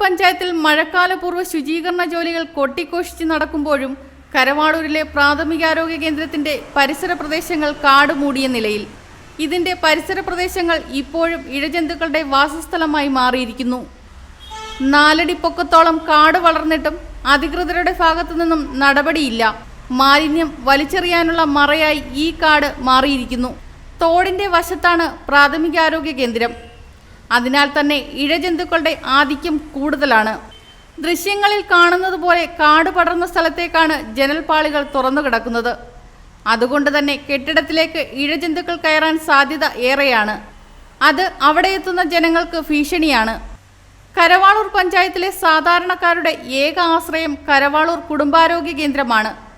പഞ്ചായത്തിൽ മഴക്കാലപൂർവ ശുചീകരണ ജോലികൾ കൊട്ടിഘോഷിച്ച് നടക്കുമ്പോഴും കരവാളൂരിലെ പ്രാഥമികാരോഗ്യ കേന്ദ്രത്തിന്റെ പരിസര പ്രദേശങ്ങൾ കാടുമൂടിയ നിലയിൽ. ഇതിന്റെ പരിസര പ്രദേശങ്ങൾ ഇപ്പോഴും ഇഴജന്തുക്കളുടെ വാസസ്ഥലമായി മാറിയിരിക്കുന്നു. നാലടി പൊക്കത്തോളം കാട് വളർന്നിട്ടും അധികൃതരുടെ ഭാഗത്തു നിന്നും നടപടിയില്ല. മാലിന്യം വലിച്ചെറിയാനുള്ള മറയായി ഈ കാട് മാറിയിരിക്കുന്നു. തോടിന്റെ വശത്താണ് പ്രാഥമികാരോഗ്യ കേന്ദ്രം. അതിനാൽ തന്നെ ഇഴജന്തുക്കളുടെ ആധിക്യം കൂടുതലാണ്. ദൃശ്യങ്ങളിൽ കാണുന്നത് പോലെ കാട് പടർന്ന സ്ഥലത്തേക്കാണ് ജനൽപാളികൾ തുറന്നു കിടക്കുന്നത്. അതുകൊണ്ട് തന്നെ കെട്ടിടത്തിലേക്ക് ഇഴജന്തുക്കൾ കയറാൻ സാധ്യത ഏറെയാണ്. അത് അവിടെ എത്തുന്ന ജനങ്ങൾക്ക് ഭീഷണിയാണ്. കരവാളൂർ പഞ്ചായത്തിലെ സാധാരണക്കാരുടെ ഏക ആശ്രയം കരവാളൂർ കുടുംബാരോഗ്യ കേന്ദ്രമാണ്.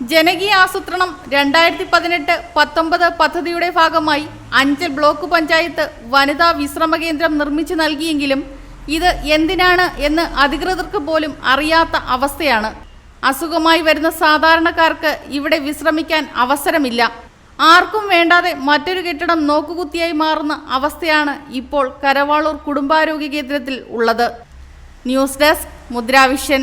ജനകീയ ആസൂത്രണം രണ്ടായിരത്തി പതിനെട്ട് പത്തൊമ്പത് പദ്ധതിയുടെ ഭാഗമായി അഞ്ചൽ ബ്ലോക്ക് പഞ്ചായത്ത് വനിതാ വിശ്രമ കേന്ദ്രം നിർമ്മിച്ചു നൽകിയെങ്കിലും ഇത് എന്തിനാണ് എന്ന് അധികൃതർക്ക് പോലും അറിയാത്ത അവസ്ഥയാണ്. അസുഖമായി വരുന്ന സാധാരണക്കാർക്ക് ഇവിടെ വിശ്രമിക്കാൻ അവസരമില്ല. ആർക്കും വേണ്ടാതെ മറ്റൊരു കെട്ടിടം നോക്കുകുത്തിയായി മാറുന്ന അവസ്ഥയാണ് ഇപ്പോൾ കരവാളൂർ കുടുംബാരോഗ്യ കേന്ദ്രത്തിൽ ഉള്ളത്. News desk Mudravision.